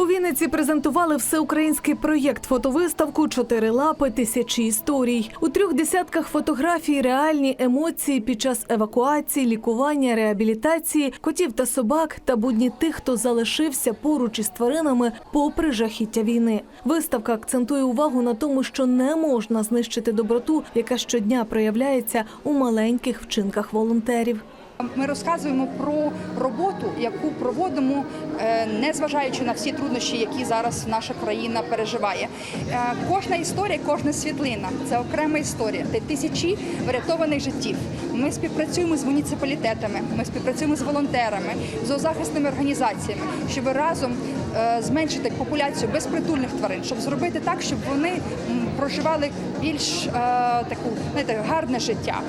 У Вінниці презентували всеукраїнський проєкт фотовиставку Чотири лапи тисячі історій. У трьох десятках фотографій реальні емоції під час евакуації, лікування, реабілітації, котів та собак та будні тих, хто залишився поруч із тваринами попри жахіття війни. Виставка акцентує увагу на тому, що не можна знищити доброту, яка щодня проявляється у маленьких вчинках волонтерів. Ми розказуємо про роботу, яку проводимо, е, незважаючи на всі труднощі, які зараз наша країна переживає. Е, Кожна історія, кожна світлина це окрема історія. Це тисячі врятованих життів. Ми співпрацюємо з муніципалітетами, ми співпрацюємо з волонтерами, з зоозахисними організаціями, щоб разом е, зменшити популяцію безпритульних тварин, щоб зробити так, щоб вони проживали більш таку знаєте, гарне життя.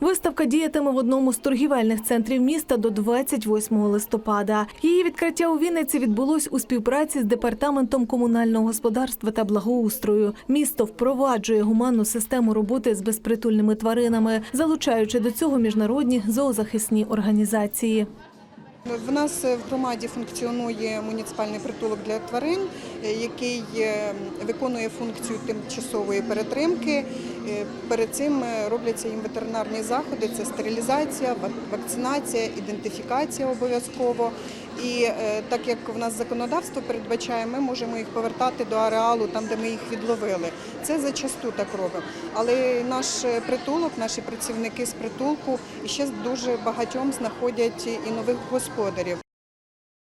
Виставка діятиме в одному з торгівельних центрів міста до 28 листопада. Її відкриття у Вінниці відбулось у співпраці з департаментом комунального господарства та благоустрою. Місто впроваджує гуманну систему роботи з безпритульними тваринами, залучаючи до цього міжнародні зоозахисні організації. В нас в громаді функціонує муніципальний притулок для тварин, який е, виконує функцію тимчасової перетримки. Е, Перед цим е, робляться їм ветеринарні заходи: це стерилізація, вакцинація, ідентифікація обов'язково. І е, так як в нас законодавство передбачає, ми можемо їх повертати до ареалу, там де ми їх відловили. Це зачасту так робимо. Але наш е, притулок, наші працівники з притулку і ще дуже багатьом знаходять і нових господарів.